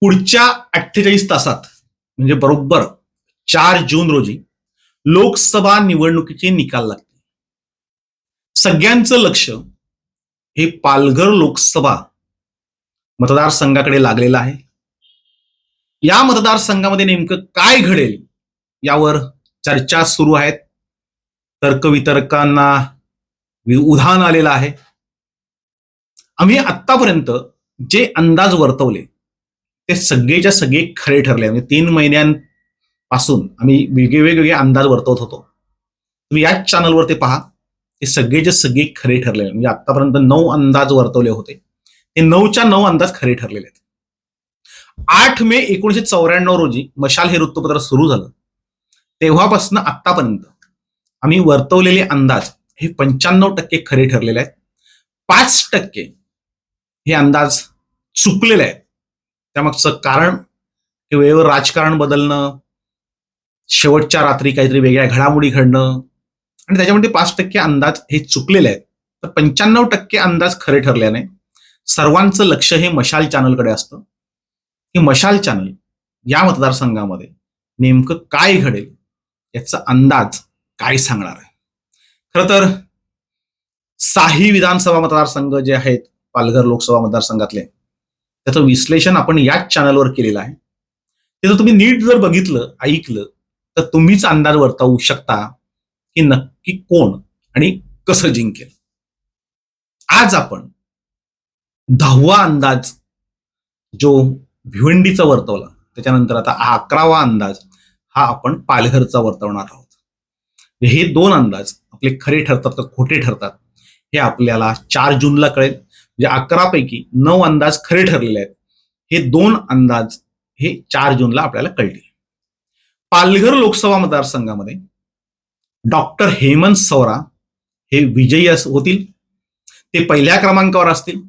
पुढच्या अठ्ठेचाळीस तासात म्हणजे बरोबर चार जून रोजी लोकसभा निवडणुकीचे निकाल लागतील. सगळ्यांचं लक्ष हे पालघर लोकसभा मतदारसंघाकडे लागलेलं आहे. या मतदारसंघामध्ये नेमकं काय घडेल यावर चर्चा सुरू आहेत. तर्कवितर्कांना वि- उधाण आलेलं आहे. आम्ही आतापर्यंत जे अंदाज वर्तवले ते सगळेच्या सगळे खरे ठरले. म्हणजे तीन महिन्यांपासून आम्ही वेगळे वेगवेगळे अंदाज वर्तवत होतो. तुम्ही याच चॅनलवर ते पहा. ते सगळेचे सगळे खरे ठरले म्हणजे आतापर्यंत नऊ अंदाज वर्तवले होते. ते नऊच्या नऊ अंदाज खरे ठरलेले आहेत. आठ मे एकोणीशे चौऱ्याण्णव रोजी मशाल हे वृत्तपत्र सुरू झालं. तेव्हापासून आतापर्यंत आम्ही वर्तवलेले अंदाज हे पंच्याण्णव टक्के खरे ठरलेले आहेत. पाच टक्के हे अंदाज चुकलेले आहेत. त्यामागचं कारण की वेळेवर राजकारण बदलणं शेवटच्या रात्री काहीतरी वेगळ्या घडामोडी घडणं. आणि त्याच्यामध्ये पाच टक्के अंदाज हे चुकलेले आहेत. तर पंच्याण्णव टक्के अंदाज खरे ठरल्याने सर्वांचं लक्ष हे मशाल चॅनलकडे असतं. की मशाल चॅनल या मतदारसंघामध्ये नेमकं काय घडेल याचा अंदाज काय सांगणार आहे? खरं तर साही विधानसभा मतदारसंघ जे आहेत पालघर लोकसभा मतदारसंघातले त्याचं विश्लेषण आपण याच चॅनलवर केलेलं आहे. ते जर तुम्ही नीट जर बघितलं ऐकलं तर तुम्हीच अंदाज वर्तवू शकता की नक्की कोण आणि कसं जिंकेल. आज आपण दहावा अंदाज जो भिवंडीचा वर्तवला त्याच्यानंतर आता अकरावा अंदाज हा आपण पालघरचा वर्तवणार आहोत. हे दोन अंदाज आपले खरे ठरतात का खोटे ठरतात हे आपल्याला चार जूनला कळेल. म्हणजे अकरापैकी नऊ अंदाज खरे ठरलेले आहेत हे दोन अंदाज हे चार जूनला आपल्याला कळले पालघर लोकसभा मतदारसंघामध्ये डॉक्टर हेमंत सौरा हे विजयी अस- होतील. ते पहिल्या क्रमांकावर असतील.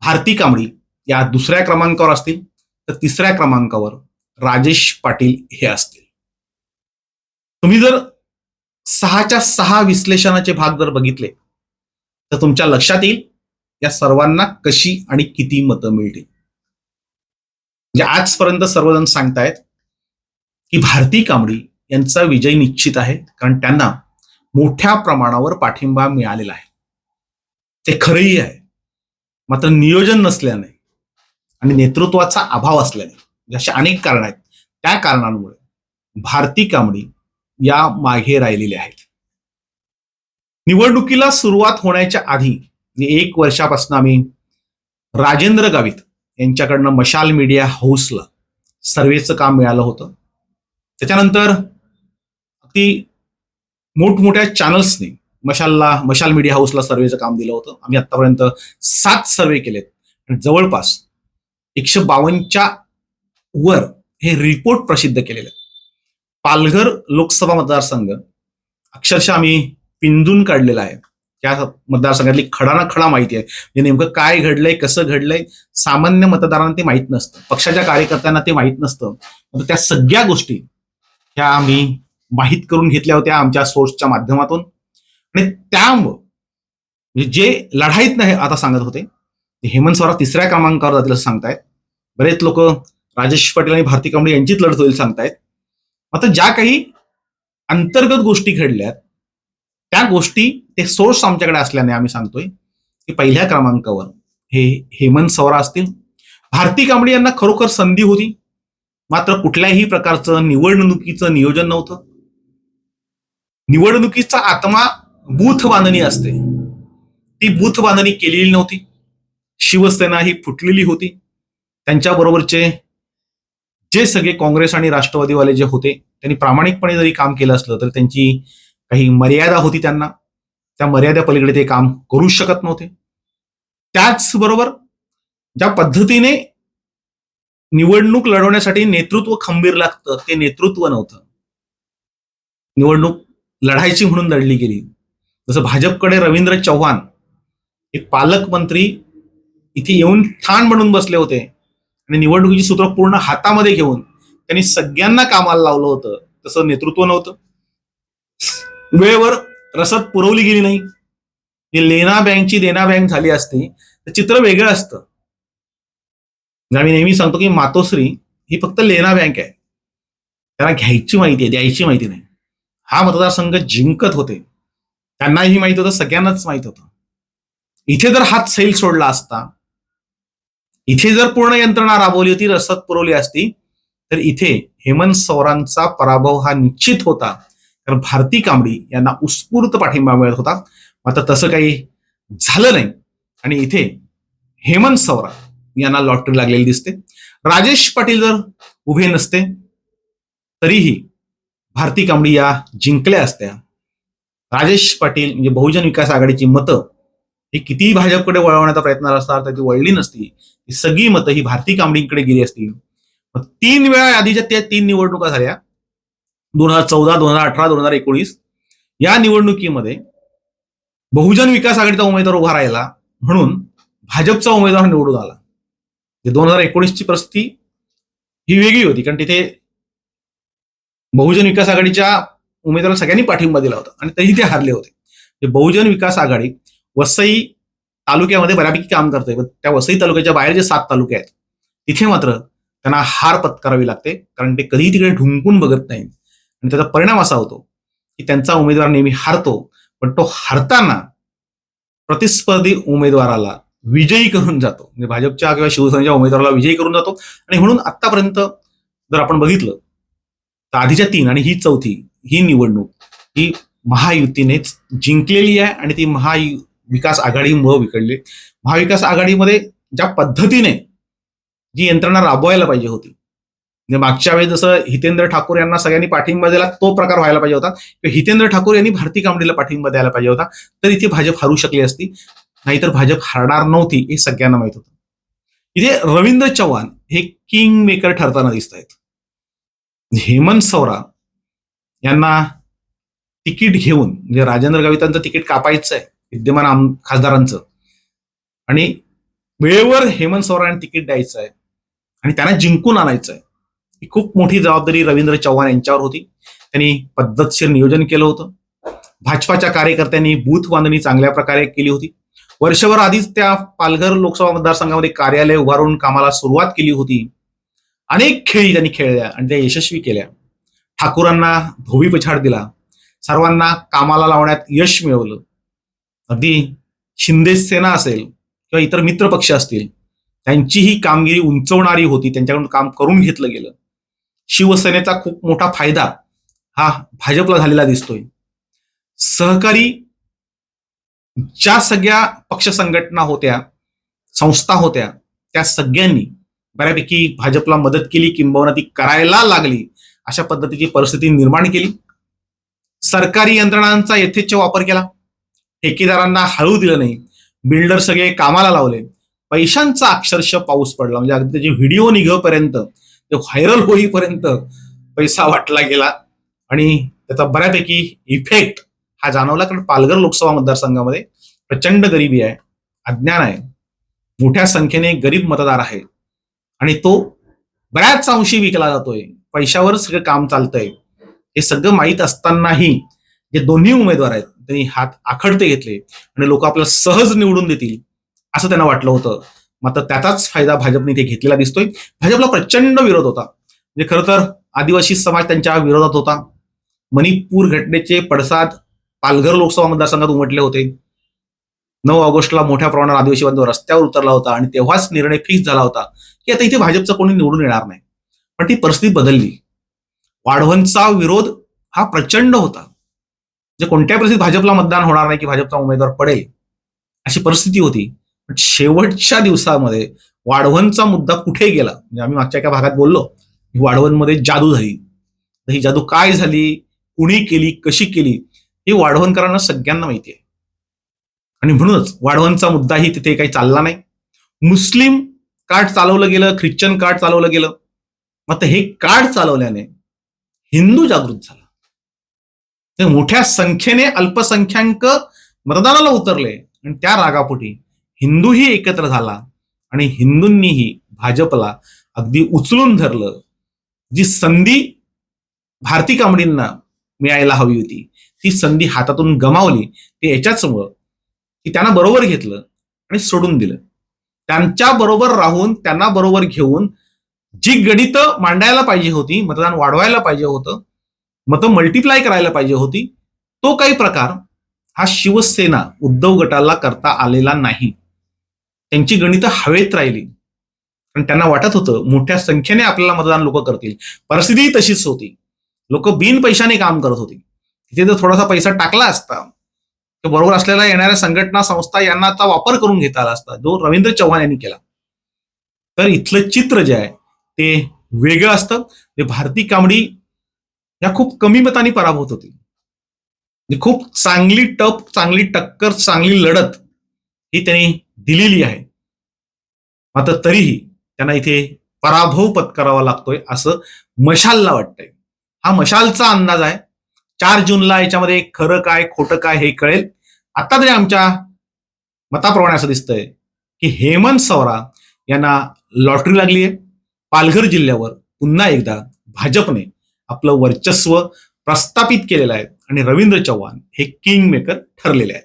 भारती कांबळी या दुसऱ्या क्रमांकावर असतील. तर तिसऱ्या क्रमांकावर राजेश पाटील हे असतील. तुम्ही जर सहाच्या सहा विश्लेषणाचे भाग जर बघितले तर तुमच्या लक्षात येईल या सर्वांना कशी आणि किती मतं मिळतील? म्हणजे आजपर्यंत सर्वजण सांगतायत की भारती कांबडी यांचा विजय निश्चित आहे कारण त्यांना मोठ्या प्रमाणावर पाठिंबा मिळालेला आहे. ते खरंही आहे. मात्र नियोजन नसल्याने आणि नेतृत्वाचा अभाव असल्याने अशा अनेक कारण आहेत त्या कारणांमुळे भारती कांबडी या मागे राहिलेल्या आहेत. निवडणुकीला सुरुवात होण्याच्या आधी एक वर्षापासून आम्ही राजेंद्र गावित यांच्याकडनं मशाल मीडिया हाऊसला सर्वेचं काम मिळालं होतं. त्याच्यानंतर अगदी मोठमोठ्या चॅनल्सनी मशालला मशाल मीडिया हाऊसला सर्वेचं काम दिलं होतं. आम्ही आतापर्यंत सात सर्वे केलेत. आणि जवळपास एकशे बावन्नच्या वर हे रिपोर्ट प्रसिद्ध केलेले आहेत. पालघर लोकसभा मतदारसंघ अक्षरशः आम्ही पिंजून काढलेला आहे. त्या मतदारसंघातली खडा ना खडा माहिती आहे. म्हणजे नेमकं काय घडलंय कसं घडलंय सामान्य मतदारांना ते माहीत नसतं. पक्षाच्या कार्यकर्त्यांना ते माहीत नसतं. तर त्या सगळ्या गोष्टी ह्या आम्ही माहीत करून घेतल्या होत्या आमच्या सोर्सच्या माध्यमातून. आणि त्यामुळं म्हणजे जे लढाईत नाही आता सांगत होते. ते हेमंत स्वराज तिसऱ्या क्रमांकावर जातील असं सांगतायत. बरेच लोक राजेश पाटील आणि भारती कांबळे यांचीच लढत होईल सांगतायत. मात्र ज्या काही अंतर्गत गोष्टी घडल्यात त्या गोष्टी ते सोर्स आमच्याकडे असल्याने आम्ही सांगतोय की पहिल्या क्रमांकावर हे हेमंत सवरा असतील. भारती कांबळे यांना खरोखर संधी होती. मात्र कुठल्याही प्रकारचं निवडणुकीचं नियोजन नव्हतं. निवडणुकीचा आत्मा बूथ बांधणी असते. ती बूथ बांधणी केलेली नव्हती. शिवसेना ही फुटलेली होती. त्यांच्याबरोबरचे जे सगळे काँग्रेस आणि राष्ट्रवादीवाले जे होते त्यांनी प्रामाणिकपणे जरी काम केलं असलं तर त्यांची काही मर्यादा होती त्यांना. त्या मर्यादा पलीकडे ते काम करू शकत नव्हते. त्याचबरोबर ज्या पद्धतीने निवडणूक लढवण्यासाठी नेतृत्व खंबीर लागतं ते नेतृत्व नव्हतं. निवडणूक लढायची म्हणून लढली गेली. जसं भाजपकडे रवींद्र चव्हाण एक पालकमंत्री इथे येऊन ठाण म्हणून बसले होते. आणि निवडणुकीची सूत्र पूर्ण हातामध्ये घेऊन त्यांनी सगळ्यांना कामाला लावलं होतं. तसं नेतृत्व नव्हतं. वेळेवर रसद पुरवली गेली नाही. ही लेना बँकची देना बँक झाली असती तर चित्र वेगळं असतं. आम्ही नेहमी सांगतो की मातोश्री ही फक्त लेना बँक आहे. त्यांना घ्यायची माहिती आहे द्यायची माहिती नाही. हा मतदारसंघ जिंकत होते. त्यांनाही माहीत होतं सगळ्यांनाच माहीत होतं. इथे जर हात सैल सोडला असता इथे जर पूर्ण यंत्रणा राबवली होती रसद पुरवली असती तर इथे हेमंत सौरांचा पराभव हा निश्चित होता. कारण भारती कांबडी यांना उत्स्फूर्त पाठिंबा मिळत होता. मात्र तसं काही झालं नाही. आणि इथे हेमंत सवरा यांना लॉटरी लागलेली दिसते. राजेश पाटील जर उभे नसते तरीही भारती कांबडी या जिंकल्या असत्या. राजेश पाटील म्हणजे बहुजन विकास आघाडीची मतं ही कितीही भाजपकडे वळवण्याचा प्रयत्न असणार तर ती वळली नसती. ही सगळी मतं ही भारती कांबळींकडे गेली असती मग तीन वेळा आधीच्या त्या तीन निवडणुका झाल्या. दोन हजार चौदा दोन हजार अठरा दोन हजार एकोणीस या निवडणुकीमध्ये बहुजन विकास आघाडीचा उमेदवार उभा राहिला म्हणून भाजपचा उमेदवार निवडून आला. म्हणजे दोन हजार एकोणीसची परिस्थिती ही वेगळी होती कारण तिथे बहुजन विकास आघाडीच्या उमेदवाराला सगळ्यांनी पाठिंबा दिला होता आणि तेही ते हारले होते. म्हणजे बहुजन विकास आघाडी वसई तालुक्यामध्ये बऱ्यापैकी काम करते पण त्या वसई तालुक्याच्या बाहेर जे सात तालुके आहेत तिथे मात्र त्यांना हार पत्करावी लागते कारण ते कधीही तिकडे ढुंकून बघत नाही आणि त्याचा परिणाम असा होतो की त्यांचा उमेदवार नेहमी हारतो पण तो हारताना प्रतिस्पर्धी उमेदवाराला विजयी करून जातो. म्हणजे भाजपच्या किंवा शिवसेनेच्या उमेदवाराला विजयी करून जातो. आणि म्हणून आतापर्यंत जर आपण बघितलं तर आधीच्या तीन आणि ही चौथी ही निवडणूक ही महायुतीनेच जिंकलेली आहे आणि ती महायु विकास आघाडीमुळे विकडली महाविकास आघाडीमध्ये ज्या पद्धतीने जी यंत्रणा राबवायला पाहिजे होती म्हणजे मागच्या वेळेस जसं हितेंद्र ठाकूर यांना सगळ्यांनी पाठिंबा दिला तो प्रकार व्हायला पाहिजे होता. किंवा हितेंद्र ठाकूर यांनी भारती कांबडीला पाठिंबा द्यायला पाहिजे होता. तर इथे भाजप हरू शकली असती. नाहीतर भाजप हरणार नव्हती हे सगळ्यांना माहीत होतं. इथे रवींद्र चव्हाण हे किंग मेकर ठरताना दिसत आहेत हेमंत सौरा यांना तिकीट घेऊन म्हणजे राजेंद्र गावितांचं तिकीट कापायचं आहे विद्यमान आम खासदारांचं. आणि वेळेवर हेमंत सौरांना तिकीट द्यायचं आहे. आणि त्यांना जिंकून आणायचं आहे. ही खूप मोठी जबाबदारी रवींद्र चव्हाण यांच्यावर होती. त्यांनी पद्धतशीर नियोजन केलं होतं. भाजपाच्या कार्यकर्त्यांनी बूथ बांधणी चांगल्या प्रकारे केली होती. वर्षभर आधीच त्या पालघर लोकसभा मतदारसंघामध्ये कार्यालय उभारून कामाला सुरुवात केली होती. अनेक खेळी त्यांनी खेळल्या आणि त्या यशस्वी केल्या. ठाकूरांना धोबी पछाड दिला. सर्वांना कामाला लावण्यात यश मिळवलं. अगदी शिंदे सेना असेल किंवा इतर मित्र पक्ष असतील त्यांची ही कामगिरी उंचवणारी होती त्यांच्याकडून काम करून घेतलं गेलं. शिवसेनेचा खूप मोठा फायदा हा भाजपला झालेला दिसतोय. सहकारी ज्या सगळ्या पक्ष संघटना होत्या संस्था होत्या त्या सगळ्यांनी बऱ्यापैकी भाजपला मदत केली किंबहुना ती करायला लागली अशा पद्धतीची परिस्थिती निर्माण केली. सरकारी यंत्रणांचा यथेच्छ वापर केला. ठेकेदारांना हळू दिलं नाही. बिल्डर सगळे कामाला लावले. पैशांचा अक्षरशः पाऊस पडला. म्हणजे अगदी त्याचे व्हिडिओ निघेपर्यंत ते व्हायरल होईपर्यंत पैसा वाटला गेला. आणि त्याचा बऱ्यापैकी इफेक्ट हा जाणवला कारण पालघर लोकसभा मतदारसंघामध्ये प्रचंड गरिबी आहे अज्ञान आहे. मोठ्या संख्येने गरीब मतदार आहे आणि तो बऱ्याच अंशी विकला जातोय. पैशावर सगळं काम चालतंय. हे सगळं माहीत असतानाही जे दोन्ही उमेदवार आहेत त्यांनी हात आखडते घेतले. आणि लोक आपल्याला सहज निवडून देतील असं त्यांना वाटलं होतं. मात्र त्याचाच फायदा भाजपने ते घेतलेला दिसतोय. भाजपला प्रचंड विरोध होता. म्हणजे खरं तर आदिवासी समाज त्यांच्या विरोधात होता. मणिपूर घटनेचे पडसाद पालघर लोकसभा मतदारसंघात उमटले होते. नऊ ऑगस्टला मोठ्या प्रमाणात आदिवासी बांधव रस्त्यावर उतरला होता आणि तेव्हाच निर्णय फिक्स झाला होता की आता इथे भाजपचा कोणी निवडून येणार नाही. पण ती परिस्थिती बदलली. वाढवणचा विरोध हा प्रचंड होता. म्हणजे कोणत्या परिस्थितीत भाजपला मतदान होणार नाही की भाजपचा उमेदवार पडेल अशी परिस्थिती होती. शेवटच्या दिवसामध्ये वाढवणचा मुद्दा कुठे गेला? म्हणजे आम्ही मागच्या एका भागात बोललो की वाढवणमध्ये जादू झाली. तर ही जादू काय झाली? कुणी केली? कशी केली? हे वाढवणकरांना सगळ्यांना माहिती आहे. आणि म्हणूनच वाढवणचा मुद्दाही तिथे काही चालला नाही. मुस्लिम कार्ड चालवलं गेलं ख्रिश्चन कार्ड चालवलं गेलं. मग हे कार्ड चालवल्याने हिंदू जागृत झाला. ते मोठ्या संख्येने अल्पसंख्याक मतदानाला उतरले आणि त्या रागापोटी हिंदूही एकत्र झाला आणि हिंदूंनीही भाजपला अगदी उचलून धरलं जी संधी भारती कांबडींना मिळायला हवी होती ती संधी हातातून गमावली ते याच्याचमुळं की त्यांना बरोबर घेतलं आणि सोडून दिलं. त्यांच्या बरोबर राहून त्यांना बरोबर घेऊन जी गणितं मांडायला पाहिजे होती मतदान वाढवायला पाहिजे होतं मतं मल्टिप्लाय करायला पाहिजे होती तो काही प्रकार हा शिवसेना उद्धव गटाला करता आलेला नाही. त्यांची गणितं हवेत राहिली. पण त्यांना वाटत होतं मोठ्या संख्येने आपल्याला मतदान लोक करतील. परिस्थिती तशीच होती. लोक बिन पैशाने काम करत होती. तिथे जर थोडासा पैसा टाकला असता तर बरोबर असलेल्या येणाऱ्या संघटना संस्था यांनाचा वापर करून घेता आला असता जो रवींद्र चव्हाण यांनी केला. तर इथलं चित्र जे आहे ते वेगळं असतं. जे भारती कांबडी या खूप कमी मतांनी पराभूत होती. खूप चांगली टप चांगली टक्कर चांगली लढत ही त्यांनी दिलेली आहे. मात्र तरीही त्यांना इथे पराभव पत्करावा लागतोय असं मशालला वाटतंय. हा मशालचा अंदाज आहे. चार जूनला याच्यामध्ये खरं काय खोटं काय हे कळेल. आता तरी आमच्या मताप्रमाणे असं दिसतंय की हेमंत सवरा यांना लॉटरी लागली आहे. पालघर जिल्ह्यावर पुन्हा एकदा भाजपने आपलं वर्चस्व प्रस्थापित केलेलं आहे. आणि रवींद्र चव्हाण हे किंग मेकर ठरलेले आहेत.